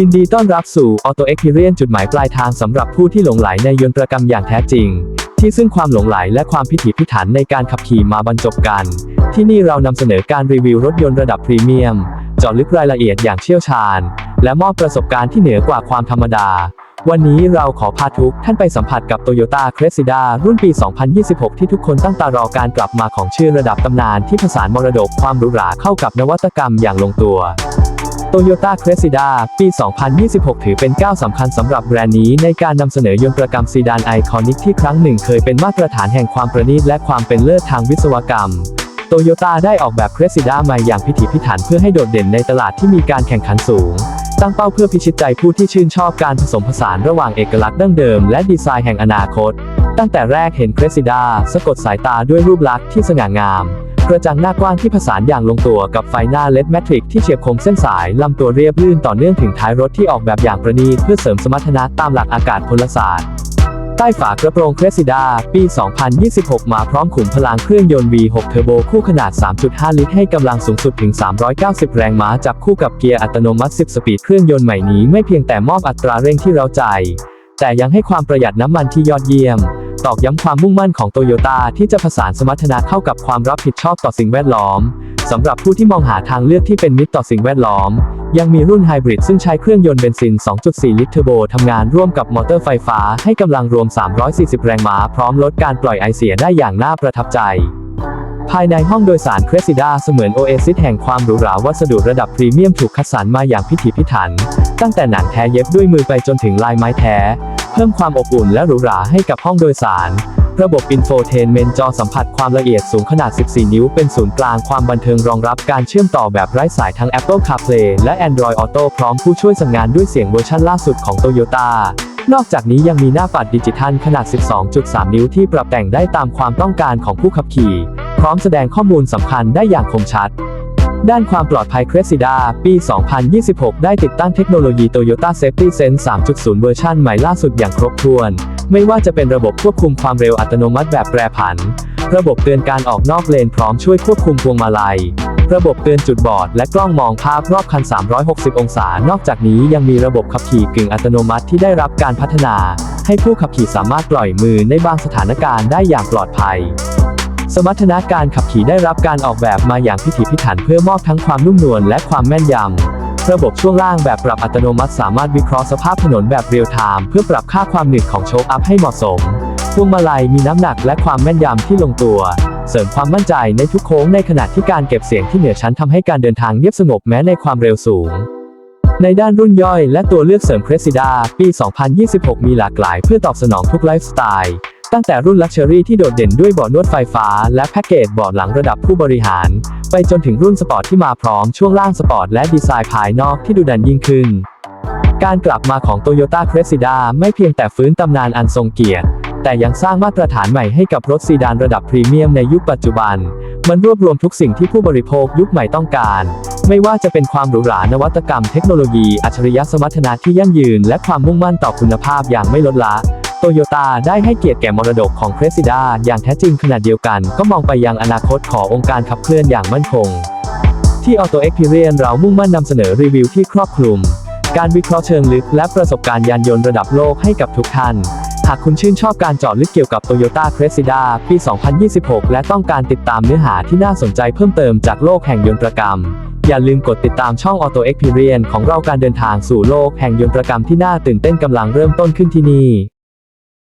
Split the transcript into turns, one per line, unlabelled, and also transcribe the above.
ยินดีต้อนรับสู่ Auto Experience จุดหมายปลายทางสำหรับผู้ที่หลงไหลในยนตรกรรมอย่างแท้จริง ที่ซึ่งความหลงไหลและความพิถีพิถันในการขับขี่มาบรรจบกัน ที่นี่เรานำเสนอการรีวิวรถยนต์ระดับพรีเมียมเจาะลึกรายละเอียดอย่างเชี่ยวชาญ และมอบประสบการณ์ที่เหนือกว่าความธรรมดา วันนี้เราขอพาทุกท่านไปสัมผัสกับ Toyota Cressida รุ่นปี 2026 ที่ทุกคนตั้งตารอการกลับมาของชื่อระดับตำนานที่ผสานมรดกความหรูหราเข้ากับนวัตกรรมอย่างลงตัว Toyota Cressida ปี 2026 ถือเป็นก้าวสำคัญสำหรับแบรนด์นี้ในการนำเสนอยนต์ปรกรรมซีดานไอคอนิกที่ครั้งหนึ่งเคยเป็นมาตรฐานแห่งความประณีตและความเป็นเลิศทางวิศวกรรมโตโยต้าได้ออกแบบ Cressida มาอย่างพิถีพิถันเพื่อให้โดดเด่นในตลาดที่มีการแข่งขันสูง ตั้งเป้าเพื่อพิชิตใจผู้ที่ชื่นชอบการผสมผสานระหว่างเอกลักษณ์ดั้งเดิมและดีไซน์แห่งอนาคต ตั้งแต่แรกเห็น Cressida สะกดสายตาด้วยรูปลักษณ์ที่สง่างาม กระจังหน้ากว้างที่ผสานอย่างลงตัวกับไฟหน้าเลดแมทริกที่เฉียบคมเส้นสายลำตัวเรียบลื่นต่อเนื่องถึงท้ายรถที่ออกแบบอย่างประณีตเพื่อเสริมสมรรถนะตามหลักอากาศพลศาสตร์ใต้ฝากระโปรงเครสซิดา ปี 2026 มาพร้อมขุมพลังเครื่องยนต์ V6 เทอร์โบคู่ขนาด 3.5 ลิตรให้กำลังสูงสุดถึง 390 แรงม้าจับคู่กับเกียร์อัตโนมัติ 10 สปีดเครื่องยนต์ใหม่นี้ไม่เพียงแต่มอบอัตราเร่งที่เราใจ แต่ยังให้ความประหยัดน้ำมันที่ยอดเยี่ยม ตอกย้ำความมุ่งมั่นของโตโยต้าที่จะผสานสมรรถนะเข้ากับความรับผิดชอบต่อสิ่งแวดล้อมสำหรับผู้ที่มองหาทางเลือกที่เป็นมิตรต่อสิ่งแวดล้อม ยังมีรุ่นไฮบริดซึ่งใช้เครื่องยนต์เบนซิน 2.4 ลิตรเทอร์โบทำงานร่วมกับมอเตอร์ไฟฟ้าให้กำลังรวม 340 แรงม้าพร้อมลดการปล่อยไอเสียได้อย่างน่าประทับใจ ภายในห้องโดยสารเครสิดาเสมือนโอเอซิสแห่งความหรูหราวัสดุระดับพรีเมียมถูกคัดสรรมาอย่างพิถีพิถัน ตั้งแต่หนังแท้เย็บด้วยมือไปจนถึงลายไม้แท้ พิ่มความอบอุ่นและหรูหราให้กับห้องโดยสาร ระบบอินโฟเทนเมนจอสัมผัสความละเอียดสูงขนาด 14 นิ้ว เป็นศูนย์กลางความบันเทิงรองรับการเชื่อมต่อแบบไร้สายทั้ง Apple CarPlay และ Android Auto พร้อมผู้ช่วยสั่งงานด้วยเสียงเวอร์ชันล่าสุดของ Toyota นอกจากนี้ยังมีหน้าปัดดิจิทัลขนาด 12.3 นิ้วที่ปรับแต่งได้ตามความต้องการของผู้ขับขี่ พร้อมแสดงข้อมูลสำคัญได้อย่างคมชัด ด้านความปลอดภัย Cressida ปี 2026 ได้ติดตั้งเทคโนโลยี Toyota Safety Sense 3.0 เวอร์ชันใหม่ล่าสุดอย่างครบถ้วน ไม่ว่าจะเป็นระบบควบคุมความเร็วอัตโนมัติแบบแปรผัน ระบบเตือนการออกนอกเลนพร้อมช่วยควบคุมพวงมาลัย ระบบเตือนจุดบอด และกล้องมองภาพรอบคัน 360 องศา นอกจากนี้ยังมีระบบขับขี่กึ่งอัตโนมัติที่ได้รับการพัฒนา ให้ผู้ขับขี่สามารถปล่อยมือในบางสถานการณ์ได้อย่างปลอดภัย สมรรถนะการขับขี่ได้รับการออกแบบมาอย่างพิถีพิถันเพื่อมอบทั้งความนุ่มนวลและความแม่นยำ ระบบช่วงล่างแบบปรับอัตโนมัติสามารถวิเคราะห์สภาพถนนแบบเรียลไทม์เพื่อปรับค่าความหนึบของโชคอัพให้เหมาะสม พวงมาลัยมีน้ำหนักและความแม่นยำที่ลงตัว เสริมความมั่นใจในทุกโค้งในขณะที่การเก็บเสียงที่เหนือชั้นทำให้การเดินทางเงียบสงบแม้ในความเร็วสูงในด้านรุ่นย่อยและตัวเลือกเสริม Cressida ปี 2026 มีหลากหลายเพื่อตอบสนองทุกไลฟ์สไตล์ ตั้งแต่รุ่นลักชัวรี่ที่โดดเด่นด้วยเบาะนวดไฟฟ้า และแพ็กเกจเบาะหลังระดับผู้บริหาร ไปจนถึงรุ่นสปอร์ตที่มาพร้อมช่วงล่างสปอร์ตและดีไซน์ภายนอกที่ดูดันยิ่งขึ้น การกลับมาของ Toyota Cressida ไม่เพียงแต่ฟื้นตำนานอันทรงเกียรติ แต่ยังสร้างมาตรฐานใหม่ให้กับรถซีดานระดับพรีเมียมในยุคปัจจุบัน มันรวบรวมทุกสิ่งที่ผู้บริโภคยุคใหม่ต้องการ ไม่ว่าจะเป็นความหรูหรานวัตกรรมเทคโนโลยี อัจฉริยะสมรรถนะที่ยั่งยืน และความมุ่งมั่นต่อคุณภาพอย่างไม่ลดละ โตโยต้าได้ให้เกียรติแก่มรดกของเครซิดาอย่างแท้จริงขนาดเดียวกัน ก็มองไปยังอนาคตขององค์การขับเคลื่อนอย่างมั่นคง ที่ Auto Experience เรามุ่งมั่นนำเสนอรีวิวที่ครอบคลุม การวิเคราะห์เชิงลึกและประสบการณ์ยานยนต์ระดับโลกให้กับทุกท่าน หากคุณชื่นชอบการเจาะลึกเกี่ยวกับ Toyota Cressida ปี 2026 และต้องการติดตามเนื้อหาที่น่าสนใจเพิ่มเติมจากโลกแห่งยนตรกรรมอย่าลืมกดติดตามช่อง Auto Experience ของเราการเดินทางสู่โลกแห่งยนตรกรรมที่น่าตื่นเต้นกำลังเริ่มต้นขึ้นที่นี่